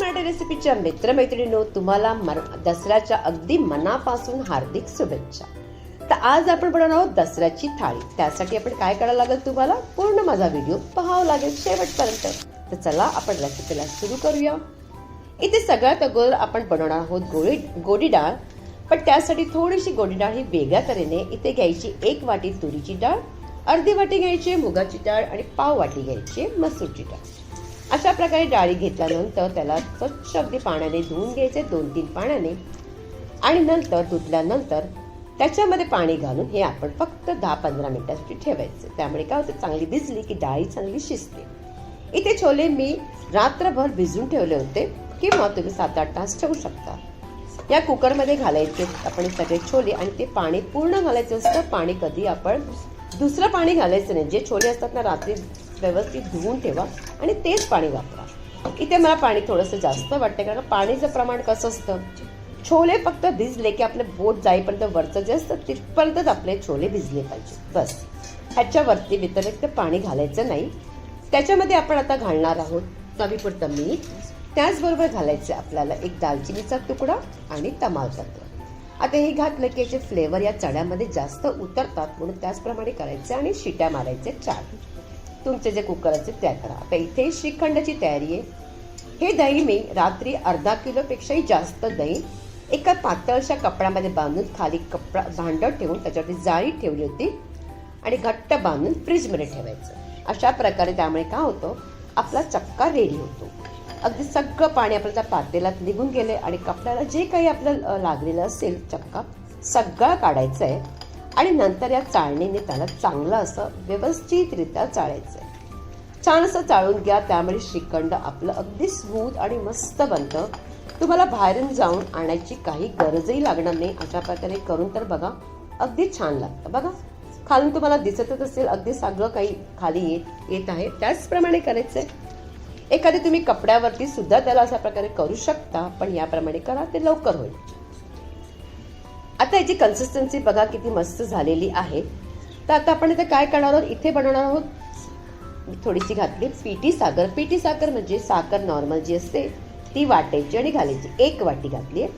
मराठी रेसिपीच्या मित्रमैत्रिणींनो तुम्हाला मर- दसऱ्याच्या अगदी मनापासून हार्दिक शुभेच्छा. तर आज आपण बनवणार आहोत दसऱ्याची थाळी. त्यासाठी आपण काय करायला लागेल तुम्हाला? पूर्ण माझा व्हिडिओ पाहावा लागेल शेवटपर्यंत. तर चला आपण रेसिपीला सुरू करूया. इथे सगळ्यात अगोदर आपण बनवणार आहोत गोळी गोडी डाळ. पण त्यासाठी थोडीशी गोडी डाळ ही वेगळ्या तऱ्हेने इथे घ्यायची. एक वाटी तुरीची डाळ अर्धी वाटी घ्यायची मुगाची डाळ आणि पाव वाटी घ्यायची मसूरची डाळ. अशा प्रकारे डाळी घेतल्यानंतर त्याला स्वच्छ अगदी पाण्याने धुवून घ्यायचे दोन तीन पाण्याने. आणि नंतर धुतल्यानंतर त्याच्यामध्ये पाणी घालून हे आपण फक्त दहा पंधरा मिनिटासाठी ठेवायचं. त्यामुळे काय होतं? चांगली भिजली की डाळी चांगली शिजते. इथे छोले मी रात्रभर भिजून ठेवले होते. किंवा तुम्ही सात आठ तास ठेवू शकता. या कुकरमध्ये घालायचे आपण सगळे छोले आणि ते पाणी पूर्ण घालायचं असतं. पाणी कधी आपण दुसरं पाणी घालायचं नाही. जे छोले असतात ना रात्री व्यवस्थित धुवून ठेवा आणि तेच पाणी वापरा. इथे मला पाणी थोडंसं जास्त वाटतं कारण पाणीचं प्रमाण कसं असतं? छोले फक्त भिजले की आपले बोट जाईपर्यंत वरचं जे असतं तिथपर्यंतच आपले छोले भिजले पाहिजे. बस. ह्याच्यावरती व्यतिरिक्त पाणी घालायचं नाही. त्याच्यामध्ये आपण आता घालणार आहोत चवीपुरतं मीठ. त्याचबरोबर घालायचं आपल्याला एक दालचिनीचा तुकडा आणि तमालपत्र. आता हे घातलं की याचे फ्लेवर या चण्यामध्ये जास्त उतरतात म्हणून त्याचप्रमाणे करायचे आणि शिट्या मारायचे चार. तुमचे जे कुकर असेल त्या करा. आता इथे श्रीखंडाची तयारी आहे. हे दही मी रात्री अर्धा किलोपेक्षाही जास्त दही एका पातळशा कपड्यामध्ये बांधून खाली कपडा भांडं ठेवून त्याच्यावरती जाळी ठेवली होती आणि घट्ट बांधून फ्रीजमध्ये ठेवायचं. अशा प्रकारे त्यामुळे काय होतं? आपला चक्का रेडी होतो. अगदी सगळं पाणी आपल्या त्या पातेल्यात निघून गेले आणि कपड्याला जे काही आपलं लागलेलं असेल चक्का सगळा काढायचं आहे आणि नंतर या चाळणीने त्याला चांगलं असं व्यवस्थितरित्या चाळायचं आहे छान असं चाळून घ्या त्यामुळे श्रीखंड आपलं अगदी स्मूथ आणि मस्त बनतं. तुम्हाला बाहेरून जाऊन आणायची काही गरजही लागणार नाही. अशा प्रकारे करून तर बघा अगदी छान लागतं. बघा खालून तुम्हाला दिसतच असेल अगदी सगळं काही खाली येत येत आहे. त्याचप्रमाणे करायचं आहे एखादी तुम्ही कपड्यावरती सुद्धा त्याला अशा प्रकारे करू शकता पण याप्रमाणे करा ते लवकर होईल. आता याची कन्सिस्टन्सी बघा किती मस्त झालेली आहे. तर आता आपण इथे काय करणार आहोत? इथे बनवणार आहोत थोडीशी घातली पिठी साखर. पिठी साखर म्हणजे साखर नॉर्मल जी असते ती वाटायची आणि घालायची. एक वाटी घातली आहे.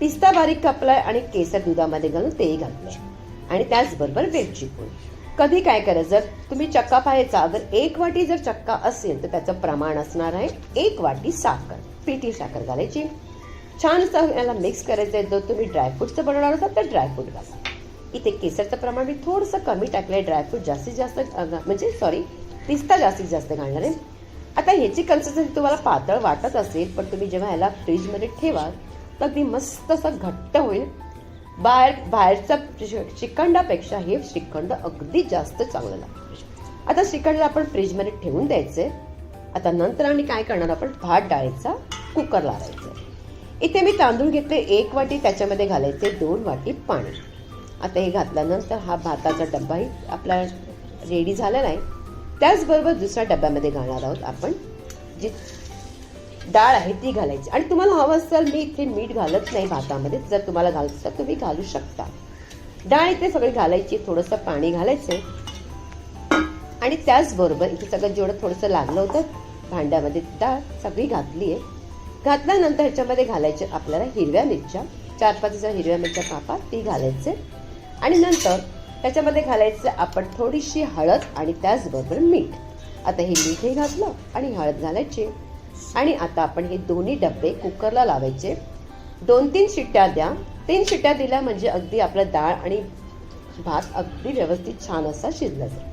पिस्ता बारीक कापलाय आणि केसर दुधामध्ये घालून तेही घातलंय. आणि त्याचबरोबर वेलची पूड. कधी काय करायचं जर तुम्ही चक्का पाहायचा अगर एक वाटी जर चक्का असेल तर त्याचं प्रमाण असणार आहे एक वाटी साखर. पिठी साखर घालायची. छान असं याला मिक्स करायचं आहे. जर तुम्ही ड्रायफ्रूटचं बनवणार असाल तर ड्रायफ्रूट घाला इथे केसरचं प्रमाण मी थोडंसं कमी टाकलं आहे ड्रायफ्रूट जास्तीत जास्त म्हणजे सॉरी पिस्ता जास्तीत जास्त घालणार आहे. आता ह्याची कन्सिस्टन्सी तुम्हाला पातळ वाटत असेल पण तुम्ही जेव्हा ह्याला फ्रीजमध्ये ठेवाल तर अगदी मस्त असं घट्ट होईल. बाहेर बाहेरचा श्रीखंडापेक्षा हे श्रीखंड अगदी जास्त चांगलं लागतं. आता श्रीखंड आपण फ्रीजमध्ये ठेवून द्यायचं आहे आता नंतर आणि काय करणार आपण? भात डाळीचा कुकर लावायचा इथे मी तांदूळ घेतले एक वाटी त्याच्यामध्ये घालायचे दोन वाटी पाणी. आता हे घातल्यानंतर हा भाताचा डब्बाही आपला रेडी झालेला आहे त्याचबरोबर दुसऱ्या डब्यामध्ये घालणार आहोत आपण जी डाळ आहे ती घालायची. आणि तुम्हाला हवं असेल मी इथे मीठ घालत नाही भातामध्ये जर तुम्हाला घालत तर तुम्ही घालू शकता. डाळ इथे सगळी घालायची थोडंसं पाणी घालायचं. आणि त्याचबरोबर इथे सगळं जेवढं थोडंसं लागलं होतं भांड्यामध्ये डाळ सगळी घातली आहे घातल्यानंतर ह्याच्यामध्ये घालायचे आपल्याला हिरव्या मिरच्या. चार पाच हिरव्या मिरच्या कापा ती घालायचे. आणि नंतर त्याच्यामध्ये घालायचं आपण थोडीशी हळद आणि त्याचबरोबर मीठ. आता हे मीठही घातलं आणि हळद घालायची. आणि आता आपण हे दोन्ही डबे कुकरला लावायचे. दोन तीन शिट्ट्या द्या. तीन शिट्ट्या दिल्या म्हणजे अगदी आपलं डाळ आणि भात अगदी व्यवस्थित छान असा शिजला जाईल.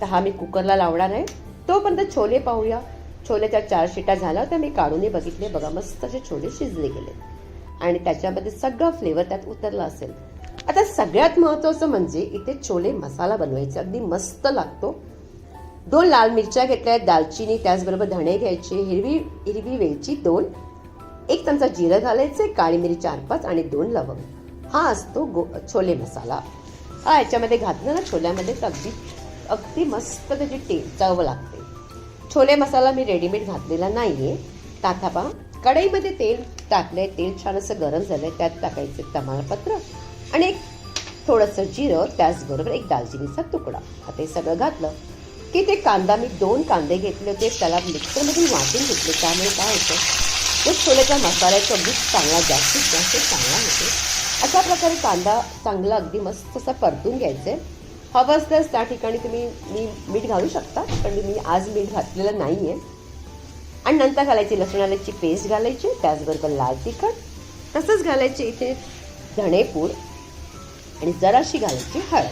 तर हा मी कुकरला लावणार आहे. तोपर्यंत छोले पाहूया. छोल्याच्या चार शिट्या झाल्या होत्या मी काढूनही बघितले. बघा मस्त असे छोले शिजले गेले. आणि त्याच्यामध्ये सगळं फ्लेवर त्यात उतरला असेल. आता सगळ्यात महत्वाचं म्हणजे इथे छोले मसाला बनवायचे. अगदी मस्त लागतो. दोन लाल मिरच्या घेतल्या आहेत दालचिनी त्याचबरोबर धणे घ्यायचे हिरवी हिरवी वेलची दोन एक चमचा जिरं घालायचे काळी मिरी चार पाच आणि दोन लवंग. हा असतो गो छोले मसाला. हा याच्यामध्ये घातलं ना छोल्यामध्ये तर अगदी अगदी मस्त त्याची टे चव लागते. छोले मसाला मी रेडीमेड घातलेला नाही आहे ताथापा कढईमध्ये तेल टाकलंय. तेल छान असं गरम झालं आहे त्यात टाकायचे तमालपत्र आणि एक थोडंसं जिरं त्याचबरोबर एक दालचिनीचा तुकडा. आता हे सगळं घातलं की ते कांदा मी दोन कांदे घेतले होते. त्याला मिक्सरमधून वाटून घेतले. त्यामुळे काय होतं? तो छोलेच्या मसाल्याचं अगदी चांगला जास्तीत जास्त चांगला होतो. अशा प्रकारे कांदा चांगला अगदी मस्त असा परतून घ्यायचा आहे हवं असल्यास त्या ठिकाणी तुम्ही मी मीठ घालू शकता पण मी आज मीठ घातलेलं नाही आहे आणि नंतर घालायची लसूण आल्याची पेस्ट घालायची त्याचबरोबर लाल तिखट तसंच घालायचे इथे धणेपूड आणि जराशी घालायची हळद.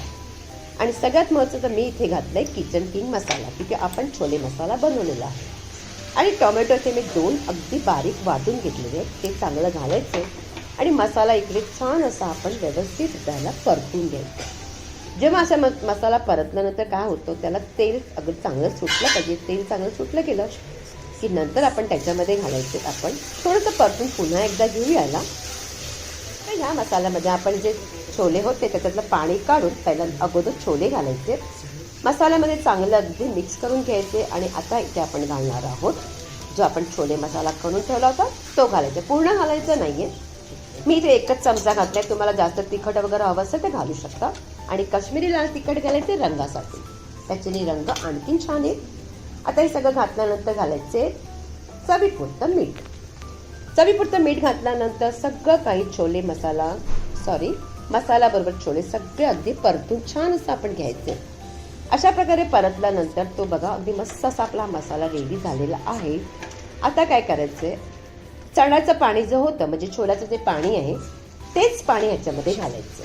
आणि सगळ्यात महत्त्वाचं मी इथे घातलं आहे किचन किंग मसाला तिथे आपण छोले मसाला बनवलेला आहे. आणि टोमॅटोचे मी दोन अगदी बारीक वाटून घेतलेले आहेत ते चांगलं घालायचं आणि मसाला इकडे छान असा आपण व्यवस्थित त्याला परतून घ्यायचं. जेव्हा असा म मसाला परतल्यानंतर काय होतं त्याला तेल अगदी चांगलं सुटलं पाहिजे. तेल चांगलं सुटलं गेलं की नंतर आपण त्याच्यामध्ये घालायचे. आपण थोडंसं परतून पुन्हा एकदा घेऊयाला याला. तर ह्या मसाल्यामध्ये आपण जे छोले होते त्याच्यातलं पाणी काढून पहिला अगोदर छोले घालायचे. मसाल्यामध्ये चांगलं अगदी मिक्स करून घ्यायचे आणि आता इथे आपण घालणार आहोत जो आपण छोले मसाला करून ठेवला होता तो घालायचा. पूर्ण घालायचं नाही आहे मी इथे एकच चमचा घातलाय. तुम्हाला जास्त तिखट वगैरे हवं असेल ते घालू शकता. आणि काश्मीरी लाल तिखट घालायचे रंगासाठी. त्याच्याने रंग आणखीन छान येईल आता हे सगळं घातल्यानंतर घालायचे चवीपुरतं मीठ. चवीपुरतं मीठ घातल्यानंतर सगळं काही छोले मसाला सॉरी मसाला बरोबर छोले सगळे अगदी परतून छान असं आपण घ्यायचे. अशा प्रकारे परतल्यानंतर तो बघा अगदी मस्त असा आपला मसाला रेडी झालेला आहे. आता काय करायचंय चण्याचं पाणी जे होतं म्हणजे छोल्याचं जे पाणी आहे तेच पाणी ह्याच्यामध्ये घालायचं.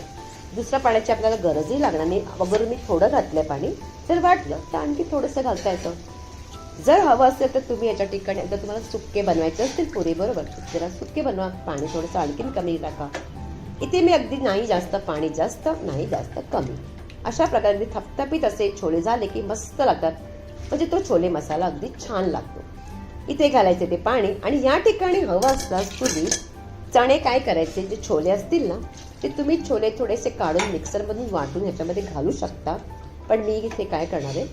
दुसऱ्या पाण्याची आपल्याला गरजही लागणार नाही. अगोदर मी थोडं घातलं पाणी. जर वाटलं तर आणखी थोडंसं घालता येतं. जर हवं असेल तर तुम्ही याच्या ठिकाणी जर तुम्हाला सुक्के बनवायचे असतील पुरे बरोबर. जरा सुक्के बनवा. पाणी थोडंसं आणखीन कमी टाका. इथे मी अगदी नाही जास्त पाणी जास्त नाही जास्त कमी. अशा प्रकारे थपथपीत असे छोले झाले की मस्त लागतात. म्हणजे तो छोले मसाला अगदी छान लागतो. इथे घालायचे ते पाणी. आणि या ठिकाणी हवं असल्यास तुम्ही चणे काय करायचे? जे छोले असतील ना ते तुम्ही छोले थोडेसे काढून मिक्सरमधून वाटून ह्याच्यामध्ये घालू शकता. पण मी इथे काय करणार आहे?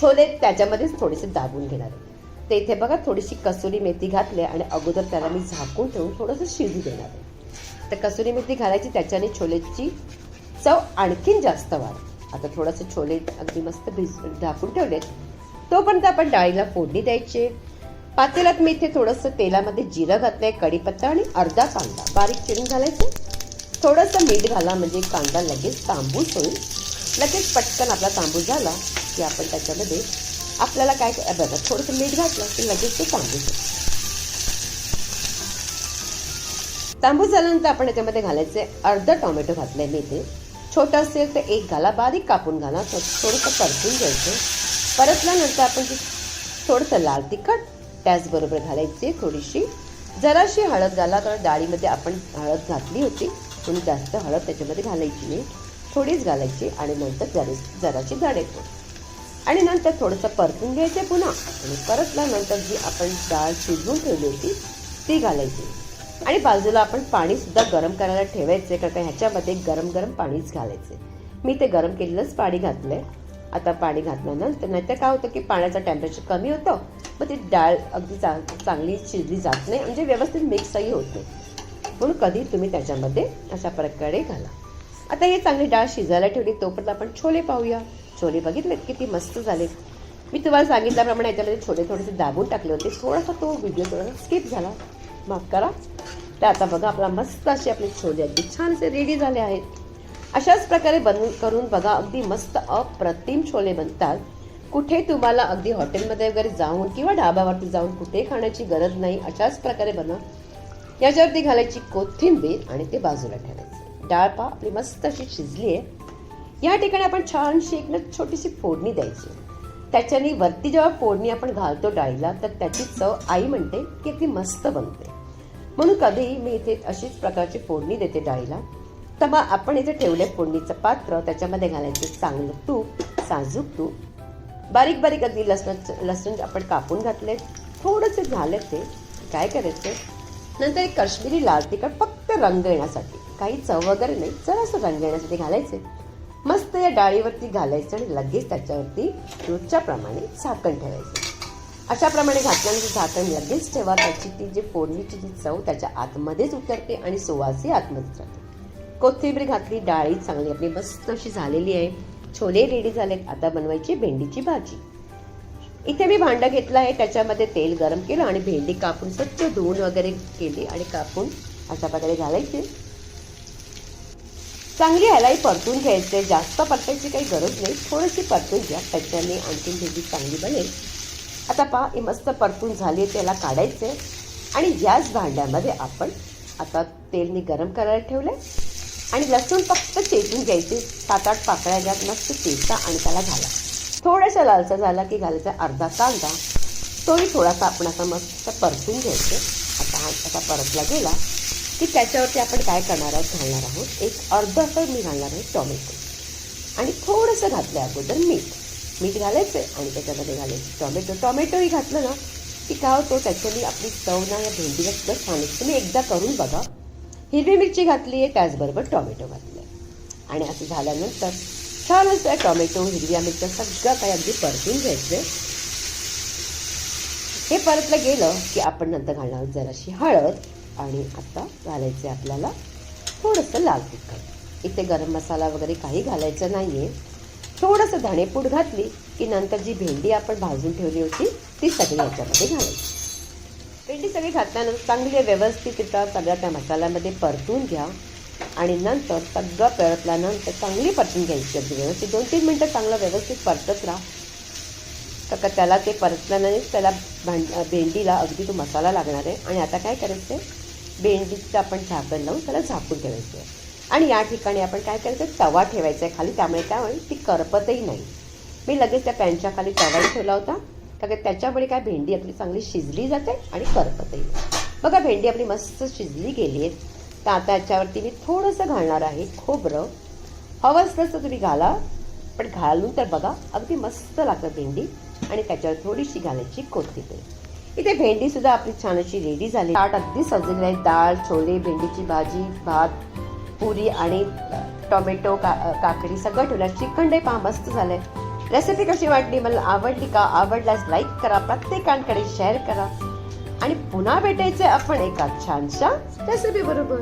छोले त्याच्यामध्येच थोडेसे दाबून घेणार आहे. ते इथे बघा थोडीशी कसुरी मेथी घातली आणि अगोदर त्याला मी झाकून ठेवून थोडंसं शिजू देणार आहे. तर कसुरी मेथी घालायची त्याच्याने छोलेची चव आणखीन जास्त वाढ आता थोडंसं छोले अगदी मस्त भिज झाकून ठेवलेत. तोपर्यंत आपण डाळीला फोडणी द्यायची. पातेल्यात मी इथे थोडंसं तेलामध्ये जिरं घातलं आहे कढीपत्ता आणि अर्धा कांदा. बारीक चिरून घालायचं. थोडंसं मीठ घाला म्हणजे कांदा लगेच तांबूस होईल. लगेच पटकन आपला तांबूस झाला की आपण त्याच्यामध्ये आपल्याला काय बघा थोडंसं मीठ घातलं की लगेच ते तांबूस होईल तांबूस झाल्यानंतर आपण याच्यामध्ये घालायचे अर्धा टोमॅटो घातलंय मी इथे छोटं असेल तर एक घाला बारीक कापून घाला थोडंसं परतून घ्यायचं. परतल्यानंतर आपण थोडंसं लाल तिखट त्याचबरोबर घालायची थोडीशी जराशी हळद घाला कारण डाळीमध्ये आपण हळद घातली होती. थोडी जास्त हळद त्याच्यामध्ये घालायची नाही. थोडीच घालायची आणि नंतर जरा जराशी जाडे आणि नंतर थोडंसं परतून घ्यायचे पुन्हा. आणि परतल्यानंतर जी आपण डाळ शिजवून ठेवली होती ती घालायची. आणि बाजूला आपण पाणीसुद्धा गरम करायला ठेवायचे कारण ह्याच्यामध्ये गरम गरम पाणीच घालायचे. मी ते गरम केलेलंच पाणी घातलं आहे आता पाणी घातल्यानंतर नाहीतर काय होतं की पाण्याचं टेम्परेचर कमी होतं. मग ती डाळ अगदी चा चांगली शिजली जात नाही म्हणजे व्यवस्थित मिक्सही होत नाही. म्हणून कधी तुम्ही त्याच्यामध्ये अशा प्रकारे घाला. आता हे चांगली डाळ शिजायला ठेवली तोपर्यंत आपण छोले पाहूया. छोले बघितलेत किती मस्त झाले. मी तुम्हाला सांगितल्याप्रमाणे याच्यामध्ये छोले थोडेसे दाबून टाकले होते. थोडासा तो व्हिडिओ थोडासा स्किप झाला. माफ करा. तर आता बघा आपला मस्त असे आपले छोले अगदी छानसे रेडी झाले आहेत. अशाच प्रकारे बनवून करून बघा. अगदी मस्त अप्रतिम छोले बनतात. कुठे तुम्हाला अगदी हॉटेलमध्ये वगैरे जाऊन किंवा ढाबावरती जाऊन कुठे खाण्याची गरज नाही अशाच प्रकारे बनवा याच्यावरती घालायची कोथिंबीर आणि ते बाजूला ठेवायचे. डाळ पा आपली मस्त अशी शिजली आहे. या ठिकाणी आपण छानशी एक ना छोटीशी फोडणी द्यायची. त्याच्याने वरती जेव्हा फोडणी आपण घालतो डाळीला तर त्याची चव आई म्हणते की अगदी मस्त बनते. म्हणून कधीही मी इथे अशीच प्रकारची फोडणी देते डाळीला. तर मग आपण इथे ठेवले फोडणीचं पात्र त्याच्यामध्ये घालायचं चांगलं तूप साजूक तूप. बारीक बारीक अगदी लसण लसूण आपण कापून घातले थोडंसं झाले ते काय करायचं? नंतर एक काश्मीरी लाल तिखट फक्त रंग येण्यासाठी काही चव वगैरे नाही जरासं रंग येण्यासाठी घालायचे. मस्त या डाळीवरती घालायचं आणि लगेच त्याच्यावरती रोजच्या प्रमाणे झाकण ठेवायचं. अशाप्रमाणे घातल्यानंतर झाकण लगेच ठेवा. त्याची ती जी फोडणीची जी चव त्याच्या आतमध्येच उतरते आणि सुवासही आतमध्येच राहते. कोथिंबीर घातली डाळी चांगली आपली मस्त अशी झालेली आहे. छोले रेडी झालेत आता बनवायची भेंडीची भाजी. इथे मी भांडं घेतलं आहे त्याच्यामध्ये तेल गरम केलं आणि भेंडी कापून स्वच्छ धुवून वगैरे केली आणि कापून अशा प्रकारे घालायची. चांगली ह्यालाही परतून घ्यायचे जास्त परतायची काही गरज नाही. थोडीशी परतून घ्या त्याच्याने आणखीन भेंडी चांगली बनेल. आता पहा ही मस्त परतून झाली आहे त्याला काढायचे. आणि याच भांड्यामध्ये आपण आता तेल मी गरम करायला ठेवले आणि लसूण फक्त चेचून घ्यायचे. सात आठ पाकळ्या घ्या मस्त चेचा आणि त्याला घाला. थोडासा लालसा झाला की घालायचा अर्धा कांदा. तोही थोडासा आपण असा मस्त परतून घ्यायचं. आता हा असा परतला गेला की त्याच्यावरती आपण काय करणार आहोत घालणार आहोत? एक अर्धा अर्धसं मी घालणार आहे टोमॅटो. आणि थोडंसं घातलं अगोदर मीठ. मीठ घालायचं आणि त्याच्यामध्ये घालायचं टोमॅटो. टोमॅटोही घातलं ना की काय होतो त्याच्याने आपली चव ना या भेंडीला सुद्धा छान तुम्ही एकदा करून बघा. हिरवी मिरची घातली आहे त्याचबरोबर टोमॅटो घातलं आहे. आणि असं झाल्यानंतर छान त्या टोमॅटो हिरव्या मिरच्या सगळं काही अगदी परतून घ्यायचं हे परतलं गेलं की आपण नंतर घालणार आहोत जराशी हळद आणि आता घालायचे आपल्याला थोडंसं लाल तिखट. इथे गरम मसाला वगैरे काही घालायचं नाही आहे थोडंसं धणेपूड घातली की नंतर जी भेंडी आपण भाजून ठेवली होती ती सगळी याच्यामध्ये घालायची. भेंडी सगळी घातल्यानंतर चांगली व्यवस्थित तिथं सगळ्या त्या मसाल्यामध्ये परतून घ्या. आणि नंतर सगळं परतल्यानंतर चांगली परतून घ्यायची अगदी व्यवस्थित. दोन तीन मिनटं चांगलं व्यवस्थित परतत राहा. तर का त्याला ते परतल्यानेच त्याला भांड भेंडीला अगदी तो मसाला लागणार आहे. आणि आता काय करायचं आहे भेंडीचं आपण झाकण लावून त्याला झाकून ठेवायचं आहे. आणि या ठिकाणी आपण काय करायचं तवा ठेवायचा आहे. खाली त्यामुळे काय होईल? ती करपतही नाही. मी लगेच त्या पॅनच्या खाली तवाही ठेवला होता. कारण त्याच्यामुळे काय भेंडी आपली चांगली शिजली जाते आणि करपतही नाही बघा भेंडी आपली मस्त शिजली गेली आहे तर आता याच्यावरती मी थोडंसं घालणार आहे खोबरं. हवं असलं तर तुम्ही घाला पण घालून तर बघा अगदी मस्त लागतं भेंडी आणि त्याच्यावर थोडीशी घालायची कोथिंबीर. इथे भेंडीसुद्धा आपली छान अशी रेडी झाली. ताट अगदी सजलेली आहे. डाळ छोले भेंडीची भाजी भात पुरी आणि टोमॅटो का काकडी सगळं ठेवलं. चिकन डे पहा मस्त झालं आहे रेसिपी कशी वाटली? मला आवडली का? आवडल्यास लाईक करा प्रत्येकांकडे शेअर करा. आणि पुन्हा भेटायचे आपण एका छानशा रेसिपी बरोबर.